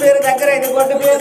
పేరు దగ్గర ఇది కొట్టు పేరు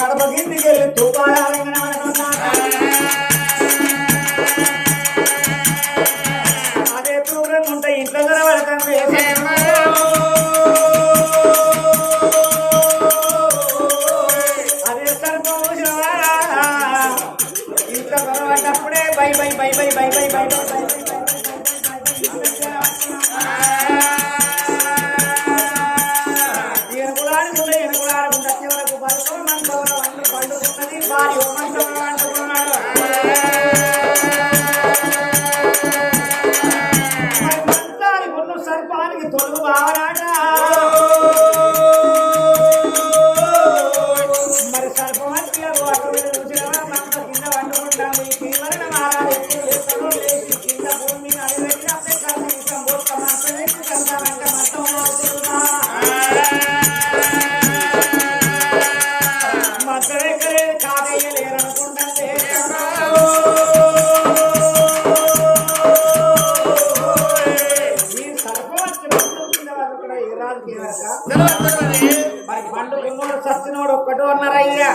కడప గిరికి అదే ప్రోగ్రామ్ ఉంటే ఇంట్లో కనబడకండి అదే కనుక ఇంట్లో కనబడ్డప్పుడే bye bye bye bye bye bye bye bye మరి పండు కుమ్మలు సచ్చినోడు ఒక్కటో అన్నారయ్యా.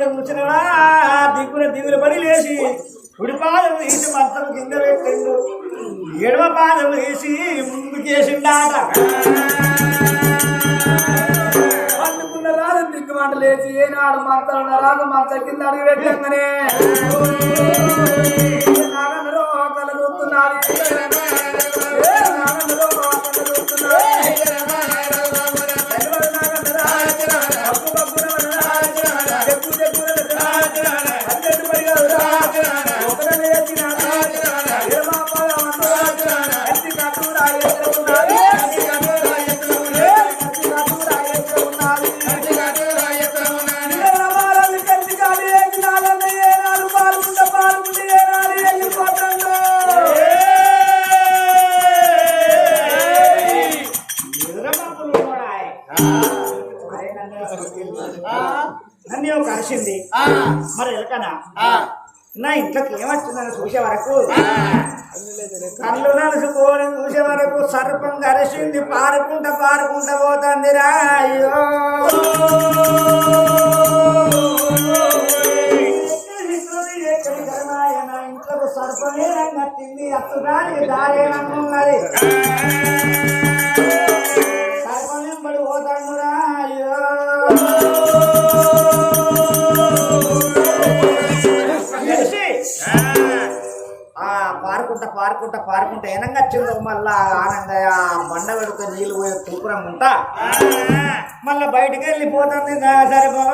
రావాలని అటువంటి దిగుల దిగులు పడి లేచి కుడి పాదం తీసి మంత్రం కింద పెట్టిండు. ఎడవ పాదం వేసి ముందుకు అందుకున్న పండుకున్న రాజు దిక్కుమాట లేచి ఏనాడు మంత్రం రాజు మంత్రం కింద అడిగి పెట్టంగానే. నాగందరూ కళ్ళ చూస్తున్నారు నా ఇంట్లోకి ఏమొచ్చిందని చూసే వరకు? కళ్ళు నలుసుకోని చూసే వరకు సర్పం కలిసింది పారుకుంటా పారుకుంటా పోతుంది నా ఇంట్లోకి సర్పమే రంగట్టింది అత్తుగాని దారేనన్నది సర్పం పోతాడురా. అయ్యో పారుకుంటా పారుకుంటా పారుకుంటా ఏనంగా వచ్చిందో మళ్ళా ఆనందయ్య బండ వెడుక నీళ్ళు పోయే తూపురం ఉంటా. మళ్ళా బయటికి వెళ్ళిపోతుంది. నా సర్పం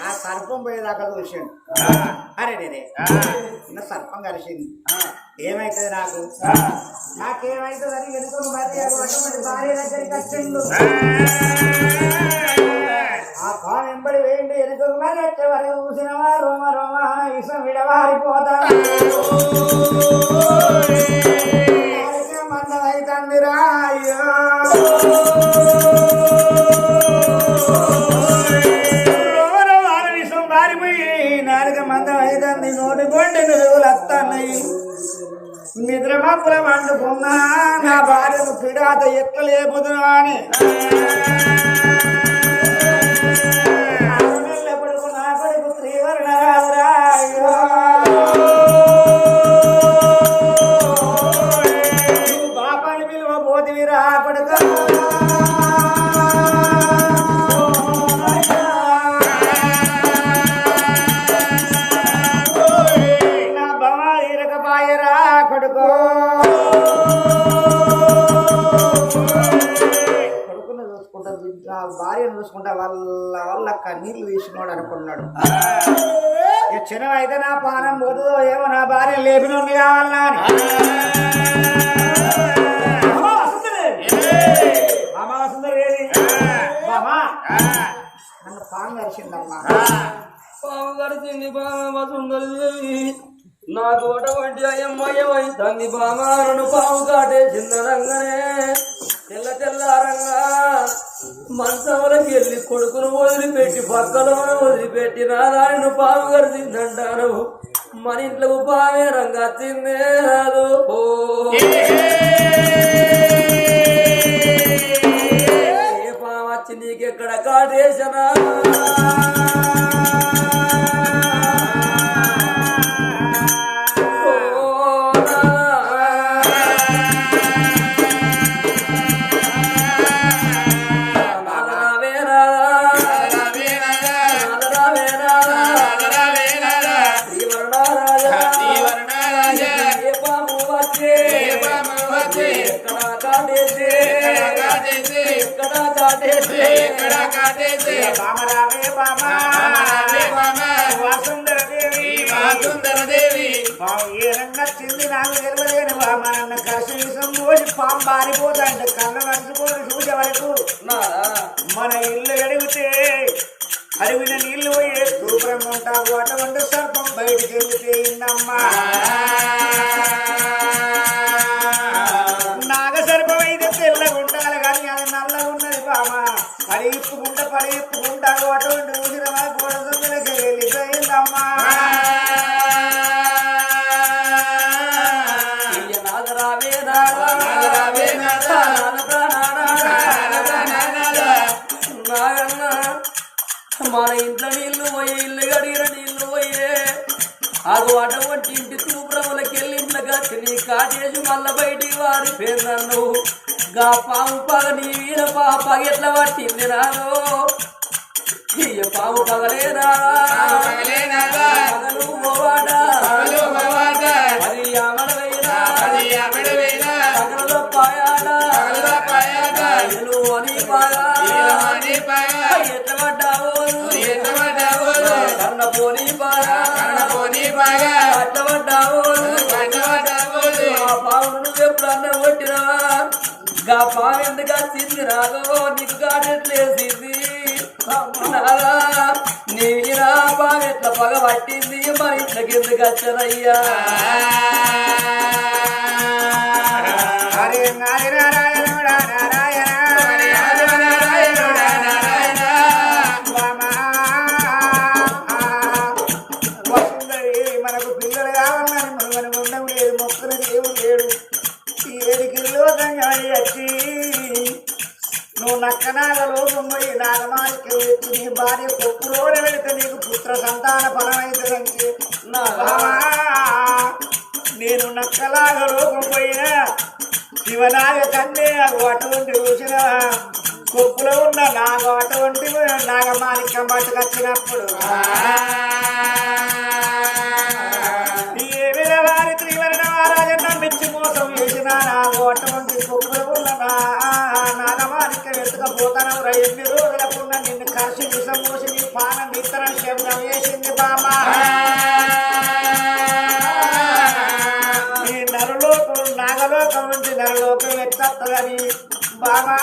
ఆ సర్పం పోయేదాకా చూసాడు అరే రే చిన్న సర్పం కలిసింది. ఏమైతుంది నాకు? నాకేమైతుంది? అని వెనుక మరి భార్య దగ్గరికి వచ్చిండు. ఆ పాము వెంబడి వేయండి వెనుక మరి వరకు చూసినవా రోమ రోమ ఇసం విడవారిపోతా. మందమైతందిరా అయ్యో. రోమ రోమ విషం పారిపోయి నాలుగ మందం అయితంది నోటి కొండి నురుగులు వస్తున్నాయి నిద్ర మప్పుల వండుకున్నా నా భార్యను పిడాత ఎట్ల లేపుతున్నా అని వల్ల కన్నీళ్ళు తీసినోడు అనుకున్నాడు చిన్న అయితే నా పానం పోతుందో ఏమో నా భార్య కావాలన్నా నన్ను పాము కలిసిందమ్మా పాము గడిచింది బామ సుందరదేవి నాకు అటువంటి అయ్యమ్మయ్యమై తంది బామారుడు పాము కాటేసిందనంగానే తెల్ల తెల్లారంగా మంచంలోకి వెళ్ళి కొడుకును వదిలిపెట్టి పక్కలో వదిలిపెట్టి నా దానిని పాము గడిచిందంటాను మన ఇంట్లో పామే రంగా తిందే రాదు. ఓ. ఏ పాము వచ్చి నీకెక్కడ కాటేసనా బామరావే బామా. వసుంధరదేవి. పాము ఏ రంగా చెంది నాకు తెలియలేని బామ. నన్ను కర్షం పోసి పాము పారిపోతాంటే కళ్ళ నడుచుకొని చూసే వరకు మన ఇల్లు అడిగితే అడిగిన నీళ్ళు పోయే సూపరంగా ఉంటావు అటువంటి సర్పం బయటికి వెళ్తే ఇందమ్మా ఎత్తుకుంట పడి ఎత్తుకుంటారు అటువంటి ఊసిరమా గోడ దొంగలకి వెళ్ళిపోయిందమ్మా మన ఇంట్లో నీళ్ళు పోయే ఇల్లు గడిగిన నీళ్ళు పోయే అగు అటువంటి ఇంటి తూపురములకి వెళ్ళి ఇంట్లో కాచి నీ కాటేసి మళ్ళా బయటికి వారిపోయిందన్నావు గా పాము పగ నీ వీర పా పగెట్ల పట్టింది నాలో? ఇయ్య పాము పగలేనా? పగలు పోవాడా అది అమడవైనా పగలలో పాయాడా పగలు అని పాగా ఎత్తబడ్డావు కన్న పోనీ పాగా అట్టబడ్డావు ఆ పావును ఎప్పుడన్నా కొట్టినవా? గా పావు ఎందుకు రాగో నీకు కాటట్లేసింది నాగా నీ నా పావు పగ పట్టింది మా ఇంట్లోకి ఎందుకు వచ్చనయ్యా సంతాన నేను నక్కలాగా రూపం పోయినా శివనాగ కన్నే అటువంటి చూసినా కొప్పులో ఉన్న నాగ అటువంటి నాగమాణిక్యం పట్టుకొచ్చినప్పుడు ఏమి వారి త్రివర్ణ మహారాజన్న మెచ్చి మోసం చేసిన నాకు అటువంటి కొప్పులో ఉన్న నాగమాణిక్యం ఎత్తుకపోతాను రా ఎన్ని కరిసి విషం పోసి పానం శబ్దం చేసింది ఈ నరలోకం నాగలోకం నుంచి నరలోకం ఎత్తని బాగా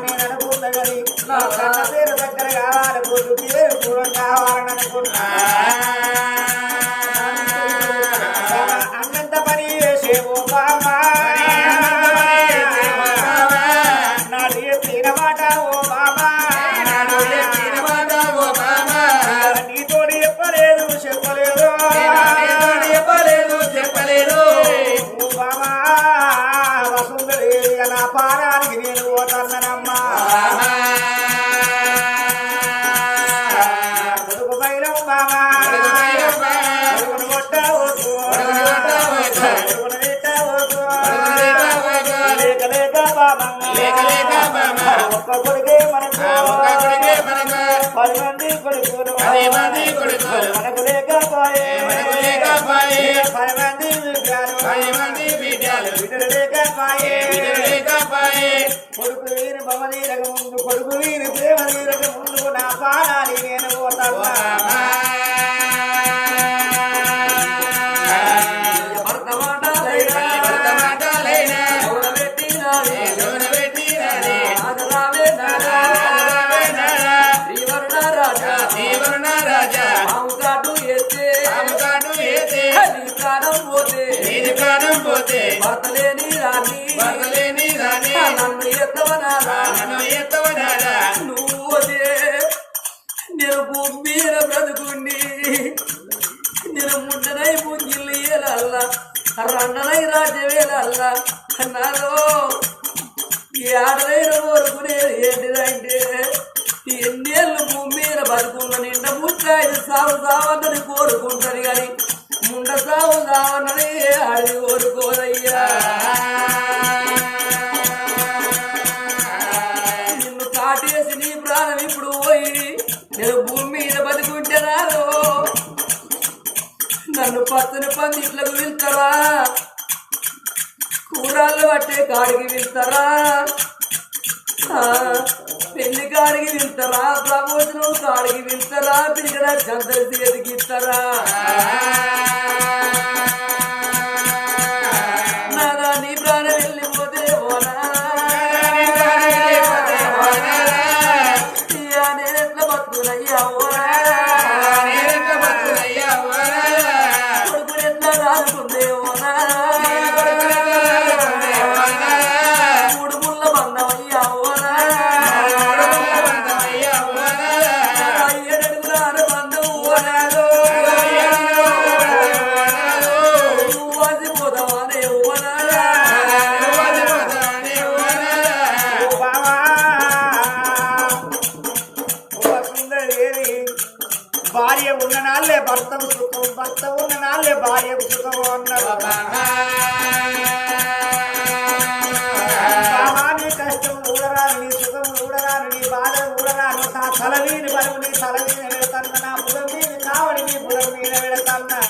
నేను అనుకున్నదని నా కన్న పేరు దగ్గర కావాలి పొద్దు పేరు కావాలని అనుకున్నా కొడుకు వీరి తీరక ముందు కొడుకు వీరి ప్రేమ తీరక ముందు నా పాడాలి నేను పోతాను ప్రాణం పోతే భర్త లేని రాని నన్ను ఎత్తవనారా నువ్వు అదే నేను భూమి మీద బ్రతుకుండి నేను ముట్టనై పుంజిల్లు ఏలల్ల రన్ననై రాజ్యవేలల్ల నాలో ఈ ఆడలైన కోరుకునేది ఏంటిదంటే ఎన్నేళ్ళు భూమి మీద బతుకున్న నిండా ముట్టాయి సాగు సావన్నది కోరుకుంటది కానీ ముండ సావు సావనని అడిగి కోరుకోదయ్యా నిన్ను కాటేసి నీ ప్రాణం ఇప్పుడు పోయి నేను భూమి మీద బతుకుంటున్నాను నన్ను పచ్చని పందిట్లకు వెళ్తారా కూరాళ్ళు పట్టే కాడికి వెళ్తారా పెళ్ళి కాడికి వెళ్తారా ప్రమోజనం కాడికి వెళ్తారా తిరిగిన చంద్రశేతికి ఇస్తారా. ఉన్న నాళ్ళే భర్తకు సుఖం భర్త ఉన్న నాళ్ళే భార్యకు సుఖము అన్నారు. నీ కష్టం ఊడరాను నీ సుఖం ఊడరాను నీ బాధ ఊడరాను నా తల మీని బరువు నా బుధం మీద కావడి బుధం మీద వెళతాను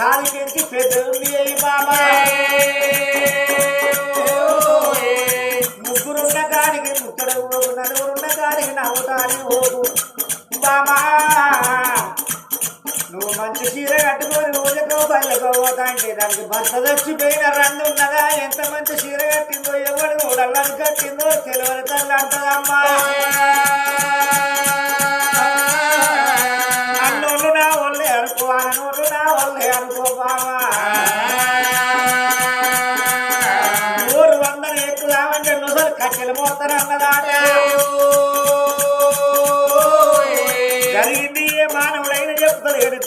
కొడుకులు సాలికెంచి పెద్ద ఉంది అయ్యి బామా ముగ్గురున్న కాడికి ముత్తడు పోకు నలుగురున్న కాడికి నవ్వుతాని పోకు బామా నువ్వు మంచి చీర కట్టుకొని రోజుకో బయలుకో పోతా అంటే దానికి భర్త చచ్చిపోయిన రండు ఉన్నదా? ఎంత మంచి చీర కట్టిందో ఎవడు ఊడల్లని కట్టిందో తెలియని తల్లి అంటదమ్మా.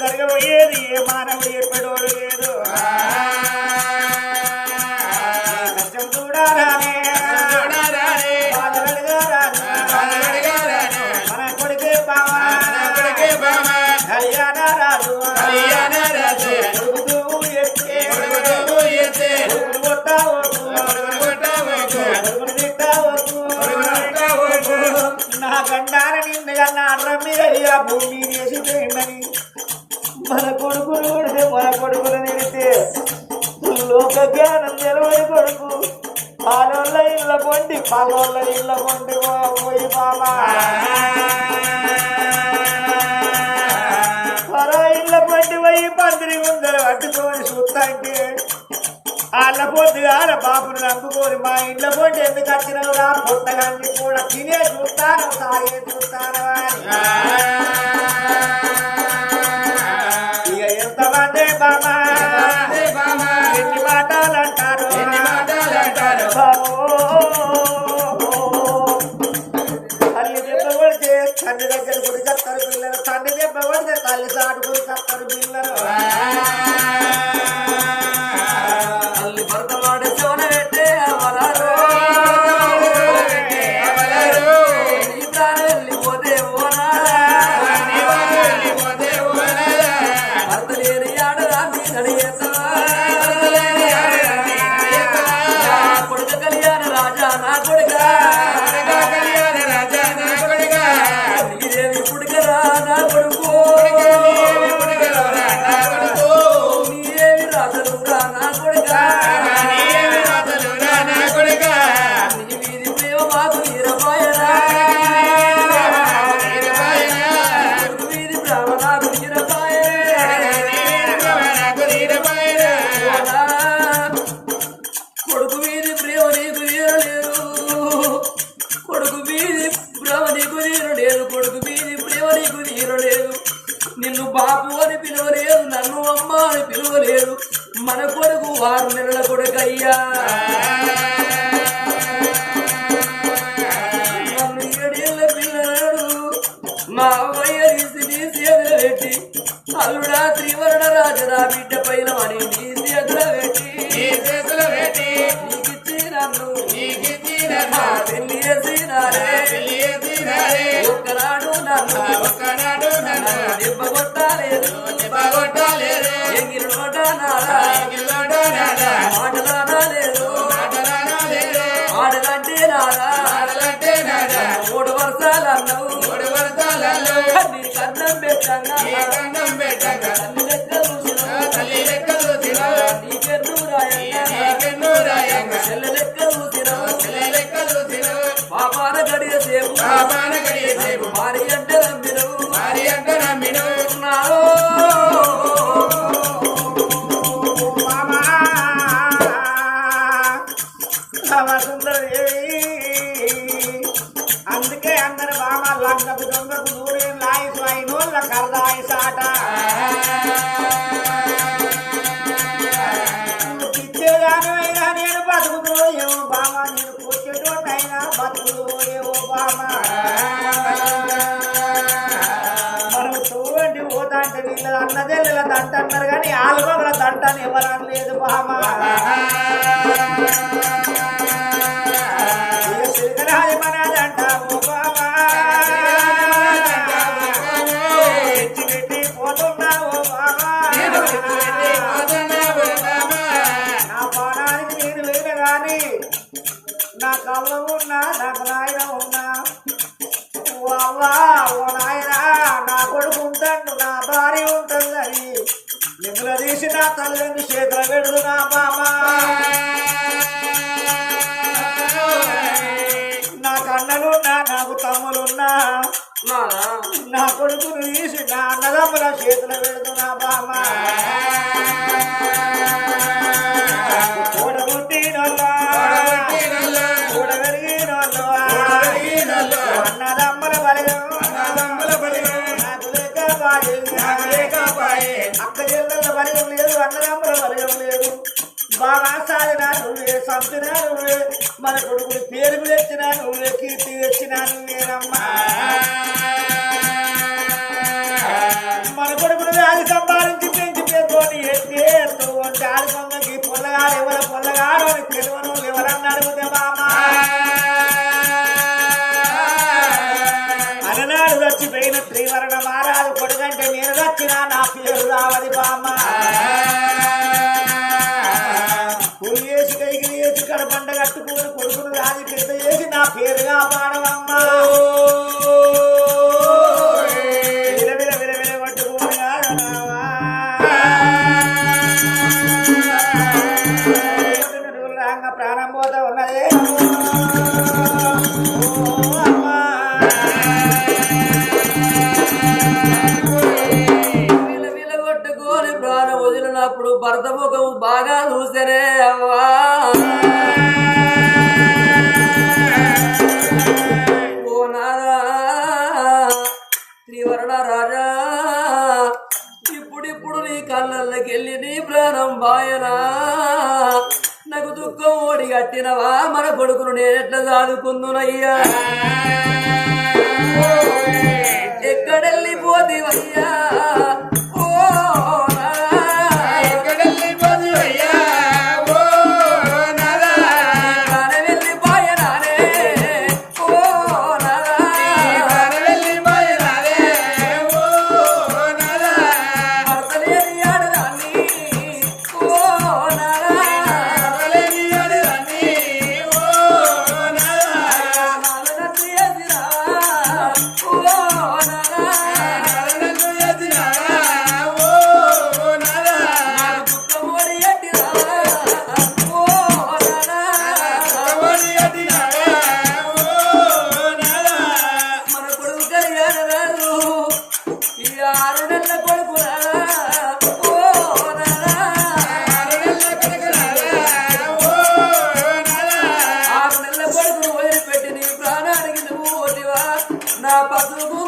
జరగబోయేది ఏ మానవుడు చెప్పేటోడు లేదు. చూడాలనే మన కొడుకే బావా. కళ్యాణ రాజు నా గండాన నిండుగా నా రమ్మిగా భూమి వేసిపోయిందని మన కొడుకులు కొడితే మన కొడుకులు నిలితే లోక జ్ఞానం నిలబడి కొడుకు. పాలోళ్ళ ఇళ్ళ కొండి పాలోళ్ళ ఇళ్ళ కొండి పోయి బాబా. పరా ఇళ్ళ పోయి పందిరి ముందర పట్టుకొని చూస్తాంటే వాళ్ళ పొద్దు వాళ్ళ బాపును నమ్ముకొని మా ఇంట్లో పొండి ఎందుకు వచ్చినావు రా? పొట్టగాన్ని కూడా తినే చూస్తాను తాగే చూస్తాను అని. ఆడుకుని తల్లి పిల్లలు మూడు వర్షాలు అన్నావు నీ కన్నం పెట్టంగా తల్లి లెక్క చూసినావు నీకెన్ను రాయంగా చెల్లె లెక్క చూసినావు పాపాన గడియ సేపు భార్య అంటే నమ్మినవు నాలో మామా అందరు దొంగకు నూరేం లాయసు అయినోళ్ళ కరదాయి సాట. నేను బతుకుతూ ఏమో బామ నేను కూర్చేటోటైనా బతుకుతూ ఏవో బామ మనం చూడండి పోతా అంటే వీళ్ళ దంట అన్నారు కానీ ఆలుగొగల దంట అని ఎవరు లేదు బామ నాకు నాయన ఉన్నా ఓ అవ్వా ఓ నాయన నా కొడుకు ఉంటాడు నా భార్య ఉంటుందని నిన్నుల తీసి నా తల్లిని చేతుల పెడుదు నా బామ నా కన్నలున్నా నాకు తమ్ములున్నా. నానా నా కొడుకును తీసి నా అన్నదమ్ముల చేతుల పెడుదు నా చెల్లెళ్ళ లేదు అన్నదమ్ముల బలిగం లేదు. బాగా సాగినా నువ్వే సంపినా నువ్వే మన కొడుకుని పేరు తెచ్చినా నువ్వే కీర్తి తెచ్చినా నువ్వేనమ్మా మన కొడుకును వ్యాధి సంపాదించి పెంచి పేరుతోటి ఎత్తే నువ్వు జాలి పొంగకి పొల్లగాడు ఎవర పొల్లగాడు అని తెలియను ఎవరన్నా అడుగుతే బామా. అలనాడు వచ్చిపోయిన త్రివర్ణ మారాలు పేరు రావది బామ్మ. పులి వేసి కైకి వేసి కడపండ కట్టుకుని కొడుకును రాజు పెద్ద చేసి నా పేరుగా పాడవమ్మా. పసుపు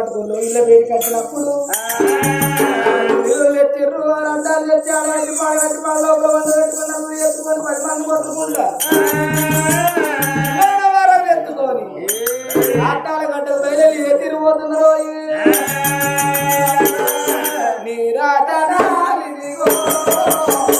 పచ్చి పట్టుకోలు ఇళ్ళ వేడి కట్టినప్పుడు. ఇల్లు ఎత్తిర్రు అడ్డాలు తెచ్చాడు అట్టి పాడు వంద పెట్టుకున్నాము ఎత్తుకొని పది మంది కొట్టుకుంటా. ఎత్తుకొని ఆటాల గడ్డలు బయలు ఎత్తిరిపోతున్నారు నీరాటనాలిదిగో ఇక చూడండి